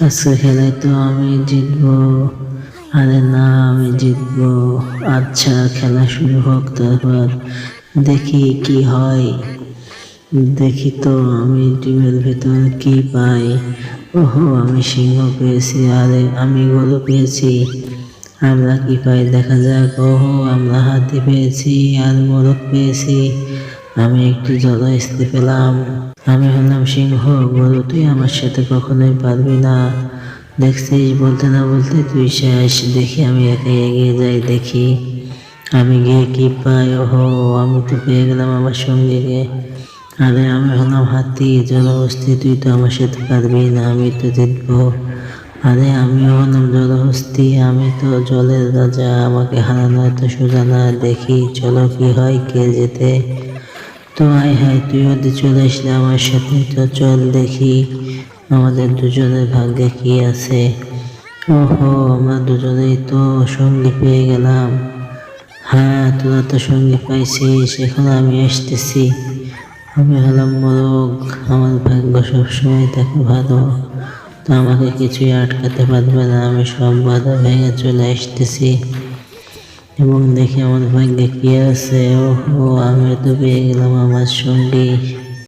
আজকে তো আমি জিতবো। আরে না, আমি জিতবো। আচ্ছা খেলা শুরু হোক তারপর। দেখি কি হয়। দেখি তো আমি ডিমের ভেতর কি পাই। ওহো, আমি সিংহ পেয়েছি। আরে, আমি গরু পেয়েছি। আমরা কি পাই দেখা যাক। ওহো, আমরা হাতি পেয়েছি আর মোরগ পেয়েছি। আমি একটি জলস্থি পেলাম। আমি হলাম সিংহ গরু তুই আমার সাথে কখনোই পারবি না। দেখছিস, বলতে না বলতে তুই শেষ। দেখি, আমি একা এগিয়ে যাই, দেখি। আমি গিয়ে কি পাই? ওহো, আমি তো পেয়ে গেলাম আমার সঙ্গীকে। আরে, আমি হলাম হাতি জলহস্তি তুই তো আমার সাথে পারবি না, আমি তো জিতবো। আরে, আমিও হলাম জলহস্তি আমি তো জলের রাজা, আমাকে হারানো এত সোজা না। দেখি, চলো কি হয়, কে যেতে তো আয় হায় তুই ওদের চলে আসলে আমার সাথে তো চল দেখি। আমাদের দুজনের ভাগ্যে কি আছে? ওহো, আমরা দুজনেই তো সঙ্গী পেয়ে গেলাম। হ্যাঁ তোরা তো সঙ্গী পাইছিস, এখন আমি আসতেছি। আমি হলাম মোরগ, আমার ভাগ্য সবসময় থাকে ভালো। তো আমাকে কিছুই আটকাতে পারবে না, আমি সব বাধা ভেঙে চলে আসতেছি। এবং দেখি আমাদের ভাগ্যে কি আছে। ও আমি তো পেয়ে গেলাম আমার সঙ্গী।